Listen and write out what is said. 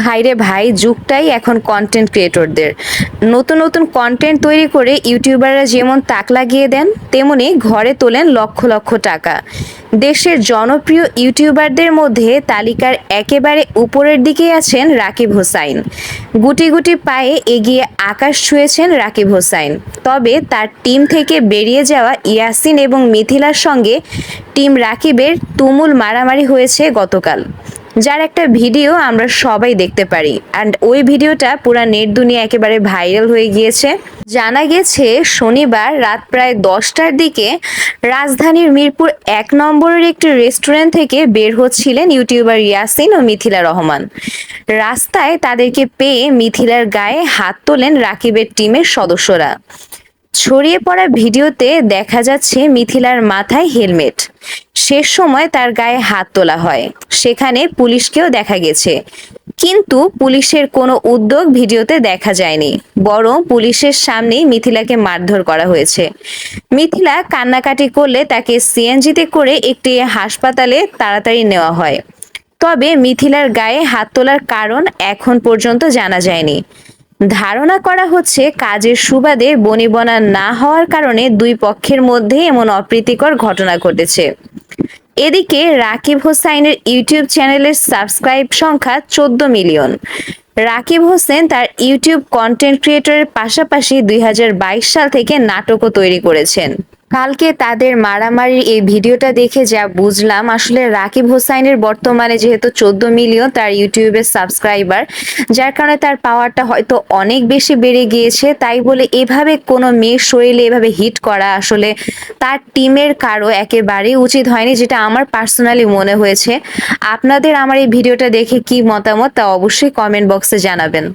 ভাইরে ভাই, যুগটাই এখন কন্টেন্ট ক্রিয়েটরদের নতুন নতুন কন্টেন্ট তৈরি করে ইউটিউবাররা যেমন তাক লাগিয়ে দেন, তেমনি ঘরে তোলেন লক্ষ লক্ষ টাকা। দেশের জনপ্রিয় ইউটিউবারদের মধ্যে তালিকার একেবারে উপরের দিকে আছেন রাকিব হোসাইন। গুটি গুটি পায়ে এগিয়ে আকাশ ছুঁয়েছেন রাকিব হোসাইন। তবে তার টিম থেকে বেরিয়ে যাওয়া ইয়াসিন এবং মিথিলার সঙ্গে টিম রাকিবের তুমুল মারামারি হয়েছে গতকাল। যার একটা ভিডিও আমরা সবাই দেখতে পারি। অ্যান্ড ওই ভিডিওটা পুরা নেট দুনিয়া একেবারে ভাইরাল হয়ে গিয়েছে। জানা গেছে, শনিবার রাত প্রায় দশটার দিকে রাজধানীর মিরপুর এক নম্বরের একটি রেস্টুরেন্ট থেকে বের হচ্ছিলেন ইউটিউবার ইয়াসিন ও মিথিলা রহমান। রাস্তায় তাদেরকে পেয়ে মিথিলার গায়ে হাত তোলেন রাকিবের টিমের সদস্যরা। ছড়িয়ে পড়া ভিডিওতে দেখা যাচ্ছে মিথিলার মাথায় হেলমেট। শেষ সময় তার গায়ে হাত তোলা হয়। সেখানে পুলিশকেও দেখা গেছে। কিন্তু পুলিশের কোনো উদ্যোগ ভিডিওতে দেখা যায়নি। বরং পুলিশের সামনেই মিথিলাকে মারধর করা হয়েছে। মিথিলা কান্নাকাটি করলে তাকে সিএনজিতে করে একটি হাসপাতালে তাড়াতাড়ি নেওয়া হয়। তবে মিথিলার গায়ে হাত তোলার কারণ এখন পর্যন্ত জানা যায়নি। ধারণা করা হচ্ছে কাজের সুবাদে বনিবনা না হওয়ার কারণে দুই পক্ষের মধ্যে এমন অপ্রীতিকর ঘটনা ঘটেছে। এদিকে রাকিব হোসাইনের ইউটিউব চ্যানেলের সাবস্ক্রাইব সংখ্যা চোদ্দ মিলিয়ন। রাকিব হোসেন তার ইউটিউব কন্টেন্ট ক্রিয়েটরের পাশাপাশি দুই হাজার বাইশ সাল থেকে নাটকও তৈরি করেছেন। কালকে তাদের মারামারির এই ভিডিওটা দেখে যা বুঝলাম, আসলে রাকিব হোসাইনের বর্তমানে যেহেতু চোদ্দ মিলিয়ন তার ইউটিউবের সাবস্ক্রাইবার, যার কারণে তার পাওয়ারটা হয়তো অনেক বেশি বেড়ে গিয়েছে, তাই বলে এভাবে কোনো মেয়ের শরীরে এভাবে হিট করা আসলে তার টিমের কারও একেবারেই উচিত হয়নি, যেটা আমার পার্সোনালি মনে হয়েছে। আপনাদের আমার এই ভিডিওটা দেখে কি মতামত তা অবশ্যই কমেন্ট বক্সে জানাবেন।